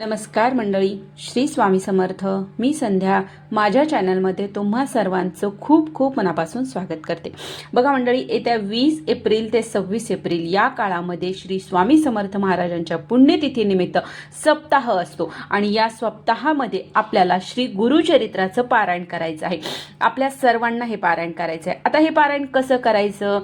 नमस्कार मंडळी श्री स्वामी समर्थ. मी संध्या. माझ्या चॅनलमध्ये तुम्हा सर्वांचं खूप खूप मनापासून स्वागत करते. बघा मंडळी येत्या वीस एप्रिल ते सव्वीस एप्रिल या काळामध्ये श्री स्वामी समर्थ महाराजांच्या पुण्यतिथीनिमित्त सप्ताह असतो आणि या सप्ताहामध्ये आपल्याला श्री गुरुचरित्राचं पारायण करायचं आहे. आपल्या सर्वांना हे पारायण करायचं आहे आता हे पारायण कसं करायचं?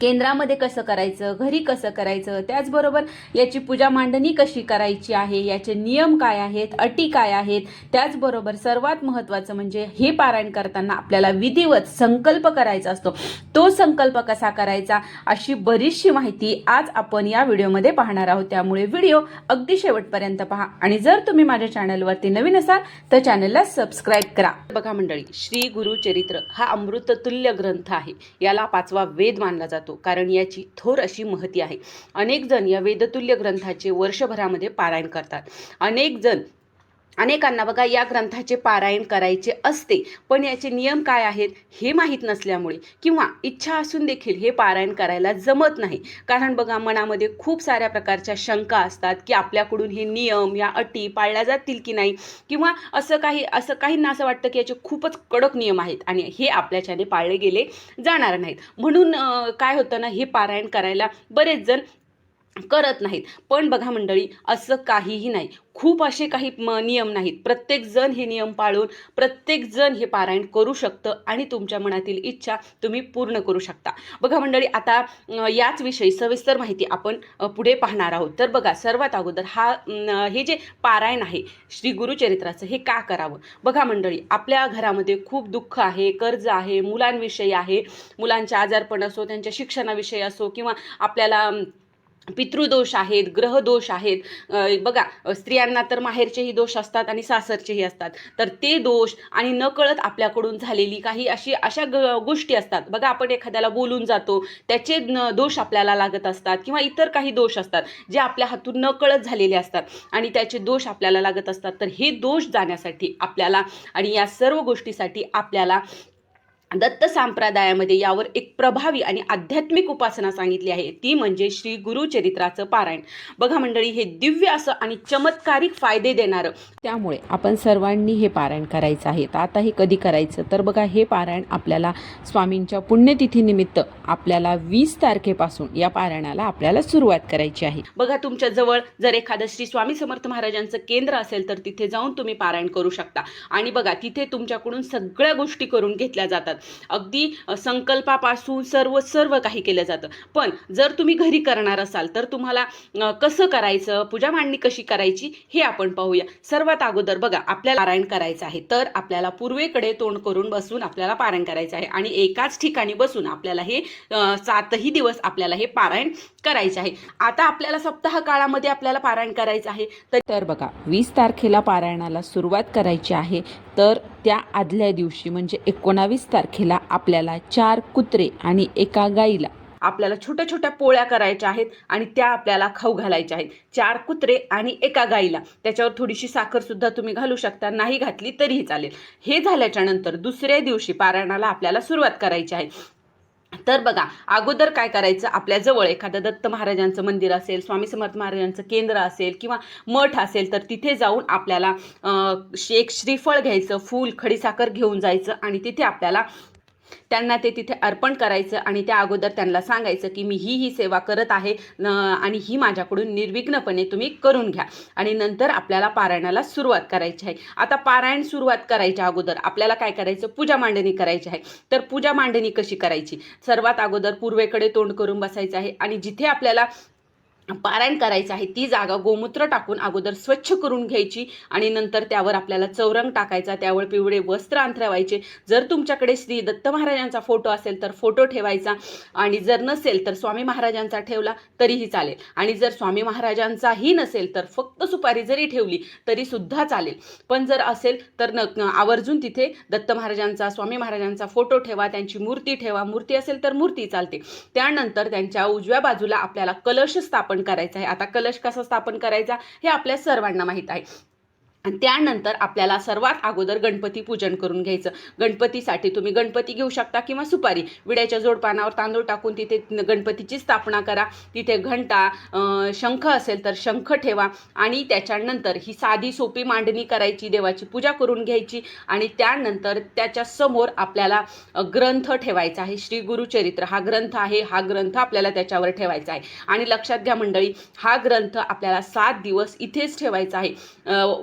केंद्रामध्ये कसं करायचं घरी कसं करायचं त्याचबरोबर याची पूजा मांडणी कशी करायची आहे याचे नियम काय आहेत अटी काय आहेत त्याचबरोबर सर्वात महत्त्वाचं म्हणजे हे पारायण करताना आपल्याला विधिवत संकल्प करायचा असतो. तो संकल्प कसा करायचा अशी बरीचशी माहिती आज आपण या व्हिडिओमध्ये पाहणार आहोत. त्यामुळे व्हिडिओ अगदी शेवटपर्यंत पहा आणि जर तुम्ही माझ्या चॅनलवरती नवीन असाल तर चॅनलला सबस्क्राईब करा. बघा मंडळी श्री गुरुचरित्र हा अमृततुल्य ग्रंथ आहे. याला पाचवा वेद मानला जातो. जातो. कारण याची थोर अशी महती आहे. अनेक जण या वेदतुल्य ग्रंथाचे वर्षभरामध्ये पारायण करतात. अनेक जण अनेकांना बघा या ग्रंथाचे पारायण करायचे असते. पण याचे नियम काय आहेत हे माहीत नसल्यामुळे किंवा इच्छा असून देखील हे पारायण करायला जमत नाही. कारण बघा मनामध्ये खूप साऱ्या प्रकारच्या शंका असतात की आपल्याकडून हे नियम या अटी पाळल्या जातील की नाही? किंवा असं काही असं काहींना असं वाटतं की याचे खूपच कडक नियम आहेत आणि हे आपल्याच्याने पाळले गेले जाणार नाहीत. म्हणून काय होतं ना हे पारायण करायला बरेच जण करत नाहीत. पण बघा मंडळी असं काहीही नाही. खूप असे काही म नियम नाहीत. प्रत्येक जण हे नियम पाळून प्रत्येक जण हे पारायण करू शकतं आणि तुमच्या मनातील इच्छा तुम्ही पूर्ण करू शकता. बघा मंडळी आता याच विषयी सविस्तर माहिती आपण पुढे पाहणार आहोत. तर बघा सर्वात अगोदर हा हे जे पारायण आहे श्री गुरुचरित्राचं हे का करावं? बघा मंडळी आपल्या घरामध्ये खूप दुःख आहे कर्ज आहे मुलांविषयी आहे. मुलांचे आजारपण असो त्यांच्या शिक्षणाविषयी असो किंवा आपल्याला पितृदोष आहेत ग्रहदोष आहेत. बघा स्त्रियांना तर माहेरचेही दोष असतात आणि सासरचेही असतात. तर ते दोष आणि नकळत आपल्याकडून झालेली काही अशी अशा ग गोष्टी असतात. बघा आपण एखाद्याला बोलून जातो त्याचे न दोष आपल्याला लागत असतात किंवा इतर काही दोष असतात जे आपल्या हातून नकळत झालेले असतात आणि त्याचे दोष आपल्याला लागत असतात. तर हे दोष जाण्यासाठी आपल्याला आणि या सर्व गोष्टीसाठी आपल्याला दत्त संप्रदायामध्ये यावर एक प्रभावी आणि आध्यात्मिक उपासना सांगितली आहे. ती म्हणजे श्री गुरुचरित्राचं पारायण. बघा मंडळी हे दिव्य असं आणि चमत्कारिक फायदे देणारं. त्यामुळे आपण सर्वांनी हे पारायण करायचं आहे. तर आता हे कधी करायचं? तर बघा हे पारायण आपल्याला स्वामींच्या पुण्यतिथीनिमित्त आपल्याला वीस तारखेपासून या पारायणाला आपल्याला सुरुवात करायची आहे. बघा तुमच्या जवळ जर एखादं श्री स्वामी समर्थ महाराजांचं केंद्र असेल तर तिथे जाऊन तुम्ही पारायण करू शकता. आणि बघा तिथे तुमच्याकडून सगळ्या गोष्टी करून घेतल्या जातात. अगदी संकल्पापासून सर्व सर्व काही केलं जातं. पण जर तुम्ही घरी करणार असाल तर तुम्हाला कसं करायचं पूजा मांडणी कशी करायची हे आपण पाहूया. सर्वात अगोदर बघा आपल्याला पारायण करायचं आहे तर आपल्याला पूर्वेकडे तोंड करून बसून आपल्याला पारायण करायचं आहे आणि एकाच ठिकाणी बसून आपल्याला हे सातही दिवस आपल्याला हे पारायण करायचे आहे. आता आपल्याला सप्ताह काळामध्ये आपल्याला पारायण करायचं आहे. तर बघा वीस तारखेला पारायणाला सुरुवात करायची आहे. तर त्या आदल्या दिवशी म्हणजे एकोणावीस तारखेला आपल्याला चार कुत्रे आणि एका गाईला आपल्याला छोट्या छोट्या पोळ्या करायच्या आहेत आणि त्या आपल्याला खाऊ घालायच्या आहेत. चार कुत्रे आणि एका गाईला. त्याच्यावर थोडीशी साखर सुद्धा तुम्ही घालू शकता. नाही घातली तरीही चालेल. हे झाल्याच्यानंतर दुसऱ्या दिवशी पारायणाला आपल्याला सुरुवात करायची आहे. तर बघा अगोदर काय करायचं? आपल्याजवळ एखादं दत्त महाराजांचं मंदिर असेल स्वामी समर्थ महाराजांचं केंद्र असेल किंवा मठ असेल तर तिथे जाऊन आपल्याला एक श्रीफळ घ्यायचं फूल खडीसाखर घेऊन जायचं आणि तिथे आपल्याला त्यांना ते तिथे अर्पण करायचं आणि त्या अगोदर त्यांना सांगायचं की मी ही ही सेवा करत आहे आणि ही माझ्याकडून निर्विघ्नपणे तुम्ही करून घ्या. आणि नंतर आपल्याला पारायणाला सुरुवात करायची आहे. आता पारायण सुरुवात करायच्या अगोदर आपल्याला काय करायचं? पूजा मांडणी करायची आहे. तर पूजा मांडणी कशी करायची? सर्वात अगोदर पूर्वेकडे तोंड करून बसायचं आहे आणि जिथे आपल्याला पारायण करायचं आहे ती जागा गोमूत्र टाकून अगोदर स्वच्छ करून घ्यायची आणि नंतर त्यावर आपल्याला चौरंग टाकायचा त्यावर पिवळे वस्त्र अंथरावायचे. जर तुमच्याकडे श्री दत्त महाराजांचा फोटो असेल तर फोटो ठेवायचा आणि जर नसेल तर स्वामी महाराजांचा ठेवला तरीही चालेल. आणि जर स्वामी महाराजांचाही नसेल तर फक्त सुपारी जरी ठेवली तरी सुद्धा चालेल. पण जर असेल तर न आवर्जून तिथे दत्त महाराजांचा स्वामी महाराजांचा फोटो ठेवा त्यांची मूर्ती ठेवा मूर्ती असेल तर मूर्ती चालते. त्यानंतर त्यांच्या उजव्या बाजूला आपल्याला कलश स्थापन करायचा आहे. आता कलश कसा स्थापन करायचा हे आपल्या सर्वांना माहीत आहे. त्यानंतर आपल्याला सर्वात अगोदर गणपती पूजन करून घ्यायचं. गणपतीसाठी तुम्ही गणपती घेऊ शकता किंवा सुपारी. विड्याच्या जोडपानावर तांदूळ टाकून तिथे गणपतीची स्थापना करा. तिथे घंटा शंख असेल तर शंख ठेवा आणि त्याच्यानंतर ही साधी सोपी मांडणी करायची देवाची पूजा करून घ्यायची आणि त्यानंतर त्याच्यासमोर आपल्याला ग्रंथ ठेवायचा आहे. श्री गुरुचरित्र हा ग्रंथ आहे. हा ग्रंथ आपल्याला त्याच्यावर ठेवायचा आहे. आणि लक्षात घ्या मंडळी हा ग्रंथ आपल्याला सात दिवस इथेच ठेवायचा आहे.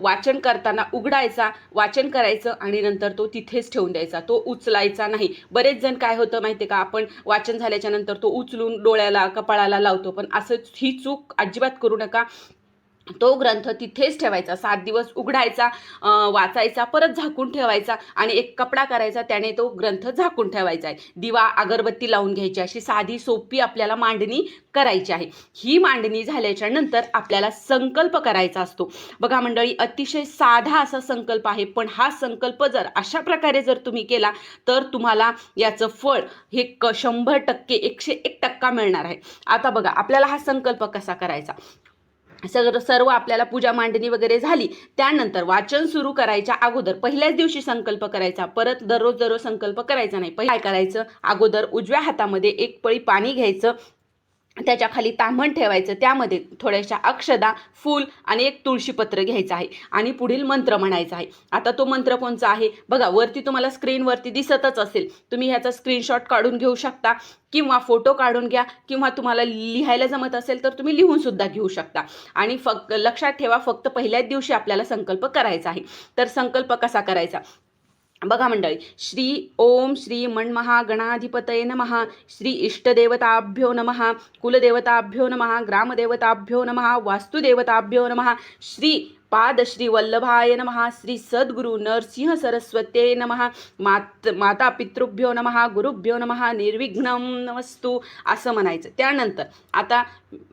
वाचन वाचन करताना उघडायचा वाचन करायचं आणि नंतर तो तिथेच ठेवून द्यायचा. तो उचलायचा नाही. बरेच जण काय होतं माहिती का? आपण वाचन झाल्याच्यानंतर तो उचलून डोळ्याला कपाळाला लावतो. पण असं ही चूक अजिबात करू नका. तो ग्रंथ तिथेच ठेवायचा सात दिवस उघडायचा वाचायचा परत झाकून ठेवायचा आणि एक कपडा करायचा त्याने तो ग्रंथ झाकून ठेवायचा आहे. दिवा अगरबत्ती लावून घ्यायची अशी साधी सोपी आपल्याला मांडणी करायची आहे. ही मांडणी झाल्याच्यानंतर आपल्याला संकल्प करायचा असतो. बघा मंडळी अतिशय साधा असा संकल्प आहे पण हा संकल्प जर अशा प्रकारे जर तुम्ही केला तर तुम्हाला याचं फळ हे क शंभर टक्के एकशे एक टक्का मिळणार आहे. आता बघा आपल्याला हा संकल्प कसा करायचा? सगळं सर्व आपल्याला पूजा मांडणी वगैरे झाली. त्यानंतर वाचन सुरू करायच्या अगोदर पहिल्याच दिवशी संकल्प करायचा. परत दररोज दररोज संकल्प करायचा नाही. पहिले काय करायचं? अगोदर उजव्या हातामध्ये एक पळी पाणी घ्यायचं. त्याच्याखाली तांबण ठेवायचं. त्यामध्ये थोड्याशा अक्षदा फूल आणि एक तुळशीपत्र घ्यायचं आहे आणि पुढील मंत्र म्हणायचा आहे. आता तो मंत्र कोणचा आहे? बघा वरती तुम्हाला स्क्रीनवरती दिसतच असेल. तुम्ही ह्याचा स्क्रीनशॉट काढून घेऊ शकता किंवा फोटो काढून घ्या किंवा तुम्हाला लिहायला जमत असेल तर तुम्ही लिहून सुद्धा घेऊ शकता. आणि फक्त लक्षात ठेवा फक्त पहिल्याच दिवशी आपल्याला संकल्प करायचा आहे. तर संकल्प कसा करायचा? बघा मंडळी श्री ओम श्री मन्महागणाधिपतये नमहा श्री इष्टदेवताभ्यो नमहा कुलदेवताभ्यो नमहा ग्रामदेवताभ्यो नमहा वास्तुदेवताभ्यो नमहा श्री पादश्री वल्लभाय नमहा श्री सद्गुरु नरसिंह सरस्वते नमहा मात माता पितृभ्यो नमहा गुरुभ्यो नमहा निर्विघ्नं नमस्तू असं म्हणायचं. त्यानंतर आता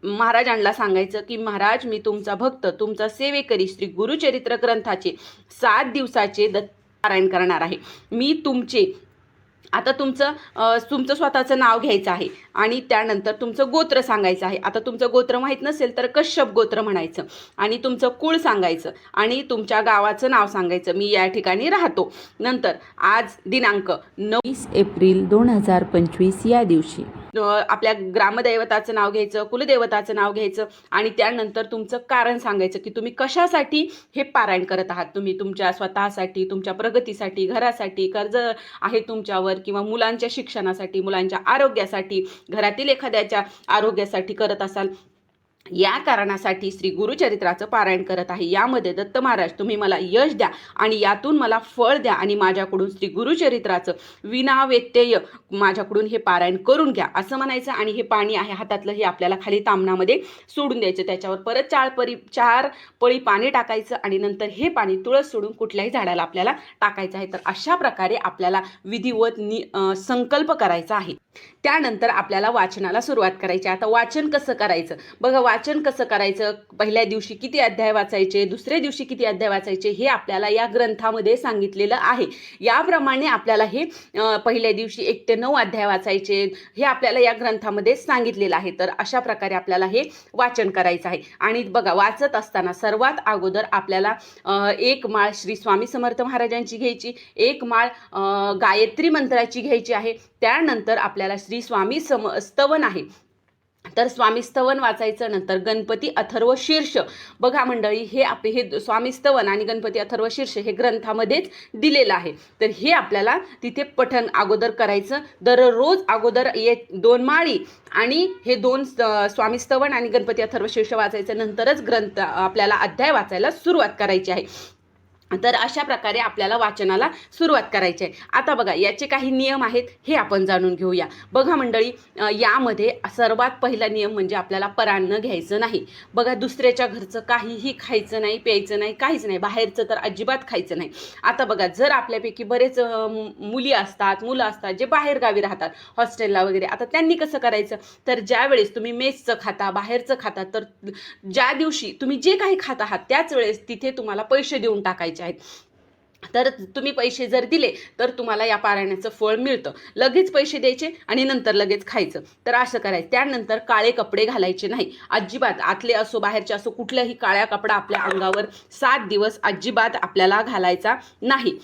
महाराजांना सांगायचं की महाराज मी तुमचा भक्त तुमचा सेवेकरी श्री गुरुचरित्र ग्रंथाचे सात दिवसाचे दत्त पारायण करणार आहे. मी तुमचे आता तुमचं तुमचं स्वतःचं नाव घ्यायचं आहे आणि त्यानंतर तुमचं गोत्र सांगायचं आहे. आता तुमचं गोत्र माहीत नसेल तर कश्यप गोत्र म्हणायचं आणि तुमचं कुळ सांगायचं आणि तुमच्या गावाचं नाव सांगायचं. मी या ठिकाणी राहतो. नंतर आज दिनांक नऊ एप्रिल दोन हजार पंचवीस या दिवशी. आपल्या ग्रामदैवताचं नाव घ्यायचं कुलदेवताचं नाव घ्यायचं आणि त्यानंतर तुमचं कारण सांगायचं की तुम्ही कशासाठी हे पारायण करत आहात. तुम्ही तुमच्या स्वतःसाठी तुमच्या प्रगतीसाठी घरासाठी कर्ज आहे तुमच्यावर किंवा मुलांच्या शिक्षणासाठी मुलांच्या आरोग्यासाठी घरातील एखाद्याच्या आरोग्यासाठी करत असाल या कारणासाठी श्री गुरुचरित्राचं पारायण करत आहे. यामध्ये दत्त महाराज तुम्ही मला यश द्या आणि यातून मला फळ द्या आणि माझ्याकडून श्री गुरुचरित्राचं विनाव्यत्यय माझ्याकडून हे पारायण करून घ्या असं म्हणायचं. आणि हे पाणी आहे हातातलं हे आपल्याला खाली तामणामध्ये सोडून द्यायचं. त्याच्यावर परत चार परी चार पळी पाणी टाकायचं आणि नंतर हे पाणी तुळस सोडून कुठल्याही झाडाला आपल्याला टाकायचं आहे. तर अशा प्रकारे आपल्याला विधिवत नि संकल्प करायचा आहे. त्यानंतर आपल्याला वाचनाला सुरुवात करायची आता वाचन कसं करायचं? बघा वाचन कसं करायचं? पहिल्या दिवशी किती अध्याय वाचायचे? दुसऱ्या दिवशी किती अध्याय वाचायचे? हे आपल्याला या ग्रंथामध्ये सांगितलेलं आहे. याप्रमाणे आपल्याला हे पहिल्या दिवशी एक ते नऊ अध्याय वाचायचे. हे आपल्याला या ग्रंथामध्ये सांगितलेलं आहे. तर अशा प्रकारे आपल्याला हे वाचन करायचं आहे. आणि बघा वाचत असताना सर्वात अगोदर आपल्याला एक माळ श्री स्वामी समर्थ महाराजांची घ्यायची एक माळ गायत्री मंत्राची घ्यायची आहे. त्यानंतर आपल्याला श्री स्वामी सम स्तवन आहे. तर स्वामीस्तवन वाचायचं नंतर गणपती अथर्व शीर्ष. बघा मंडळी हे आप हे स्वामीस्तवन आणि गणपती अथर्व शीर्ष हे ग्रंथामध्येच दिलेलं आहे. तर हे आपल्याला तिथे पठण अगोदर करायचं. दररोज अगोदर ये दोन माळी आणि हे दोन स्वामीस्तवन आणि गणपती अथर्व शीर्ष वाचायचं. नंतरच ग्रंथ आपल्याला अध्याय वाचायला सुरुवात करायची आहे. तर अशा प्रकारे आपल्याला वाचनाला सुरुवात करायची आहे. आता बघा याचे काही नियम आहेत हे आपण जाणून घेऊया. बघा मंडळी यामध्ये सर्वात पहिला नियम म्हणजे आपल्याला परान्न घ्यायचं नाही. बघा दुसऱ्याच्या घरचं काहीही खायचं नाही प्यायचं नाही काहीच नाही बाहेरचं तर अजिबात खायचं नाही. आता बघा जर आपल्यापैकी बरेच मुली असतात मुलं असतात जे बाहेरगावी राहतात हॉस्टेलला वगैरे आता त्यांनी कसं करायचं? तर ज्यावेळेस तुम्ही मेसचं खाता बाहेरचं खाता तर ज्या दिवशी तुम्ही जे काही खात आहात त्याच वेळेस तिथे तुम्हाला पैसे देऊन टाकायचे. आहेत. तर तुम्ही पैसे जर दिले तर तुम्हाला या पारायणाचं फळ मिळतं. लगेच पैसे द्यायचे आणि नंतर लगेच खायचं. तर असं करायचं. त्यानंतर काळे कपडे घालायचे नाही. अजिबात आतले असो बाहेरचे असो कुठल्याही काळ्या कपडा आपल्या अंगावर सात दिवस अजिबात आपल्याला घालायचा नाही.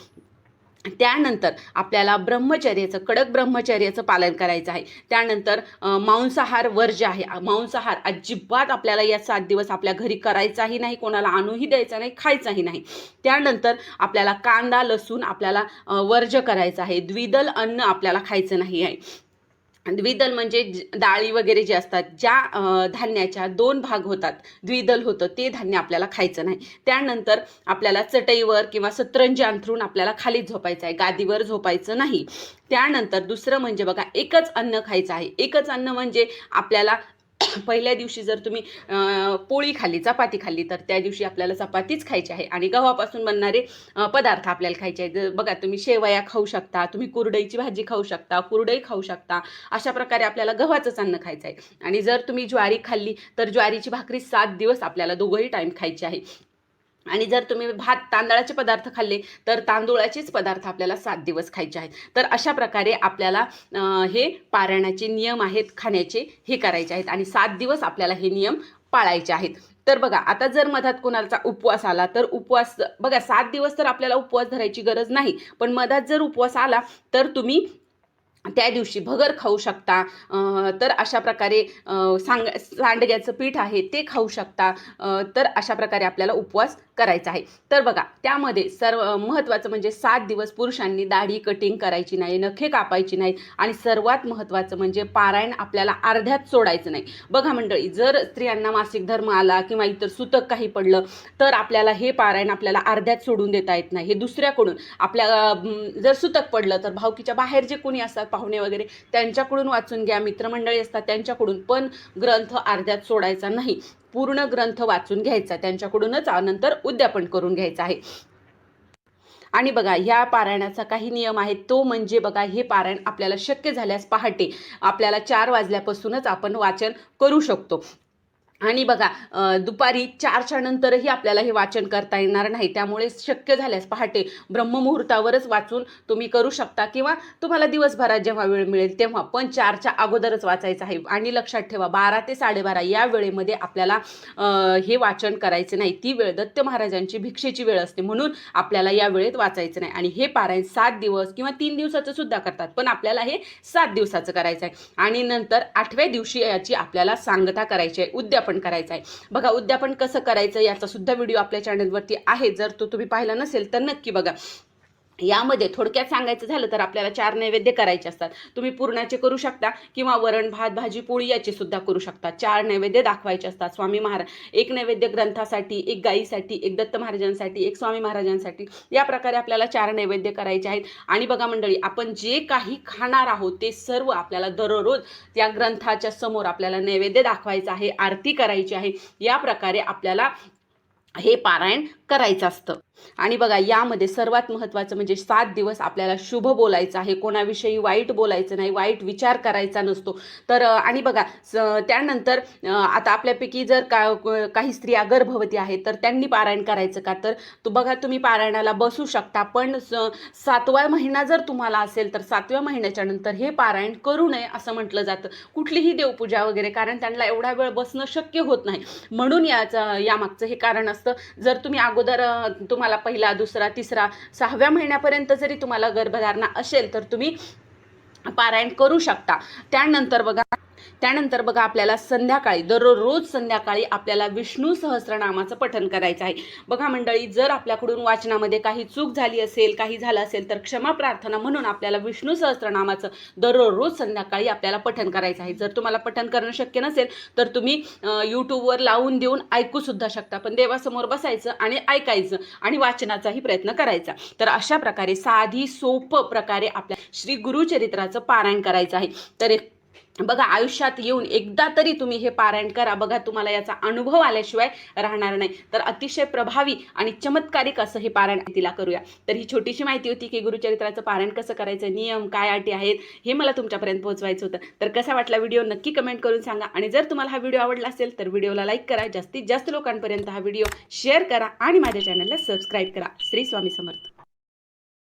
त्यानंतर आपल्याला ब्रह्मचर्याचं कडक ब्रह्मचर्याचं पालन करायचं आहे. त्यानंतर मांसाहार वर्ज्य आहे मांसाहार अजिबात आपल्याला या सात दिवस आपल्या घरी करायचाही नाही कोणाला आणूही द्यायचा नाही खायचाही नाही. त्यानंतर आपल्याला कांदा लसूण आपल्याला वर्ज करायचं आहे. द्विदल अन्न आपल्याला खायचं नाही आहे. द्विदल म्हणजे ज- डाळी वगैरे जे असतात ज्या धान्याच्या दोन भाग होतात द्विदल होतं ते धान्य आपल्याला खायचं नाही. त्यानंतर आपल्याला चटईवर किंवा सतरंजी अंथरून आपल्याला खाली झोपायचं आहे गादीवर झोपायचं नाही. त्यानंतर दुसरं म्हणजे बघा एकच अन्न खायचं आहे. एकच अन्न म्हणजे आपल्याला पहिल्या दिवशी जर तुम्ही पोळी खाल्ली चपाती खाल्ली तर त्या दिवशी आपल्याला चपातीच खायची आहे. आणि गव्हापासून बनणारे पदार्थ आपल्याला खायचे आहेत. बघा तुम्ही शेवया खाऊ शकता तुम्ही कुरडईची भाजी खाऊ शकता कुरडई खाऊ शकता अशा प्रकारे आपल्याला गव्हाचंच अन्न खायचं आहे. आणि जर तुम्ही ज्वारी खाल्ली तर ज्वारीची भाकरी सात दिवस आपल्याला दोघंही टाईम खायची आहे. आणि जर तुम्ही भात तांदळाचे पदार्थ खाल्ले तर तांदूळाचेच पदार्थ आपल्याला सात दिवस खायचे आहेत. तर अशा प्रकारे आपल्याला हे पारायणाचे नियम आहेत खाण्याचे हे करायचे आहेत. आणि सात दिवस आपल्याला हे नियम पाळायचे आहेत. तर बघा आता जर मधात कोणाचा उपवास आला तर उपवास बघा सात दिवस तर आपल्याला उपवास धरायची गरज नाही. पण मधात जर उपवास आला तर तुम्ही त्या दिवशी भगर खाऊ शकता. तर अशा प्रकारे सांग सांडग्याचं पीठ आहे ते खाऊ शकता. तर अशा प्रकारे आपल्याला उपवास करायचा आहे. तर बघा त्यामध्ये सर्व महत्त्वाचं म्हणजे सात दिवस पुरुषांनी दाढी कटिंग करायची नाही नखे कापायची नाहीत आणि सर्वात महत्त्वाचं म्हणजे पारायण आपल्याला अर्ध्यात सोडायचं नाही. बघा मंडळी जर स्त्रियांना मासिक धर्म आला किंवा इतर सुतक काही पडलं तर आपल्याला हे पारायण आपल्याला अर्ध्यात सोडून देता येत नाही. हे दुसऱ्याकडून आपल्या जर सुतक पडलं तर भावकीच्या बाहेर जे कोणी असतात पाहुणे वगैरे त्यांच्याकडून वाचून घ्या. मित्रमंडळी असतात त्यांच्याकडून पण ग्रंथ अर्ध्यात सोडायचा नाही. पूर्ण ग्रंथ वाचून घ्यायचा. त्यांच्याकडूनच नंतर उद्यापन करून घ्यायचं आहे. आणि बघा ह्या पारायणाचा काही नियम आहे तो म्हणजे बघा हे पारायण आपल्याला शक्य झाल्यास पहाटे आपल्याला चार वाजल्यापासूनच आपण वाचन करू शकतो. आणि बघा दुपारी चारच्या नंतरही आपल्याला हे वाचन करता येणार नाही. त्यामुळे शक्य झाल्यास पहाटे ब्रह्ममुहूर्तावरच वाचून तुम्ही करू शकता किंवा तुम्हाला दिवसभरात जेव्हा वेळ मिळेल तेव्हा पण चारच्या अगोदरच वाचायचं आहे. आणि लक्षात ठेवा बारा ते साडेबारा या वेळेमध्ये आपल्याला हे वाचन करायचं नाही. ती वेळ दत्त महाराजांची भिक्षेची वेळ असते म्हणून आपल्याला या वेळेत वाचायचं नाही. आणि हे पारायण सात दिवस किंवा तीन दिवसाचं सुद्धा करतात पण आपल्याला हे सात दिवसाचं करायचं आहे. आणि नंतर आठव्या दिवशी याची आपल्याला सांगता करायची आहे. उद्यापन करायचं आहे. बघा उद्यापन कसं करायचं याचा सुद्धा व्हिडिओ आपल्या चॅनलवरती आहे. जर तो तुम्ही पाहिला नसेल तर नक्की बघा. यामध्ये थोडक्यात सांगायचं झालं तर आपल्याला चार नैवेद्य करायचे असतात. तुम्ही पूर्णाचे करू शकता किंवा वरण भात भाजी पोळी याचे सुद्धा करू शकता. चार नैवेद्य दाखवायचे असतात. स्वामी महाराज एक नैवेद्य ग्रंथासाठी एक गायीसाठी एक दत्त महाराजांसाठी एक स्वामी महाराजांसाठी या प्रकारे आपल्याला चार नैवेद्य करायचे आहेत. आणि बघा मंडळी आपण जे काही खाणार आहोत ते सर्व आपल्याला दररोज त्या ग्रंथाच्या समोर आपल्याला नैवेद्य दाखवायचं आहे आरती करायची आहे. या प्रकारे आपल्याला हे पारायण करायचं असतं. आणि बघा यामध्ये सर्वात महत्त्वाचं म्हणजे सात दिवस आपल्याला शुभ बोलायचं आहे. कोणाविषयी वाईट बोलायचं नाही वाईट विचार करायचा नसतो. तर आणि बघा त्यानंतर आता आपल्यापैकी जर का काही स्त्रिया गर्भवती आहेत तर त्यांनी पारायण करायचं का? तर तू बघा तुम्ही पारायणाला बसू शकता. पण सातवा महिना जर तुम्हाला असेल तर सातव्या महिन्याच्या नंतर हे पारायण करू नये असं म्हटलं जातं. कुठलीही देवपूजा वगैरे कारण त्यांना एवढा वेळ बसणं शक्य होत नाही. म्हणून याचं यामागचं हे कारण असतं. जर तुम्ही अगोदर तुम्हाला पहिला दुसरा तिसरा सहाव्या महिन्यापर्यंत जरी तुम्हाला गर्भधारणा असेल तर तुम्ही पारायण करू शकता. त्यानंतर बघा त्यानंतर बघा आपल्याला संध्याकाळी दररोज संध्याकाळी आपल्याला विष्णू सहस्रनामाचं पठण करायचं आहे. बघा मंडळी जर आपल्याकडून वाचनामध्ये काही चूक झाली असेल काही झालं असेल तर क्षमा प्रार्थना म्हणून आपल्याला विष्णू सहस्रनामाचं दररोज संध्याकाळी आपल्याला पठण करायचं आहे. जर तुम्हाला पठण करणं शक्य नसेल तर तुम्ही यूट्यूबवर लावून देऊन ऐकू सुद्धा शकता. पण देवासमोर बसायचं आणि ऐकायचं आणि वाचनाचाही प्रयत्न करायचा. तर अशा प्रकारे साधी सोपं प्रकारे आपल्या श्री गुरुचरित्राचं पारायण करायचं आहे. तर बघा आयुष्यात येऊन एकदा तरी तुम्ही हे पारायण करा. बघा तुम्हाला याचा अनुभव आल्याशिवाय राहणार नाही. तर अतिशय प्रभावी आणि चमत्कारिक असं हे पारायण तिला करूया. तर ही छोटीशी माहिती होती की गुरुचरित्राचं पारायण कसं करायचं नियम काय अटी आहेत हे मला तुमच्यापर्यंत पोहोचवायचं होतं. तर कसा वाटला व्हिडिओ नक्की कमेंट करून सांगा. आणि जर तुम्हाला हा व्हिडिओ आवडला असेल तर व्हिडिओला लाईक करा. जास्तीत जास्त लोकांपर्यंत हा व्हिडिओ शेअर करा आणि माझ्या चॅनलला सबस्क्राईब करा. श्री स्वामी समर्थ.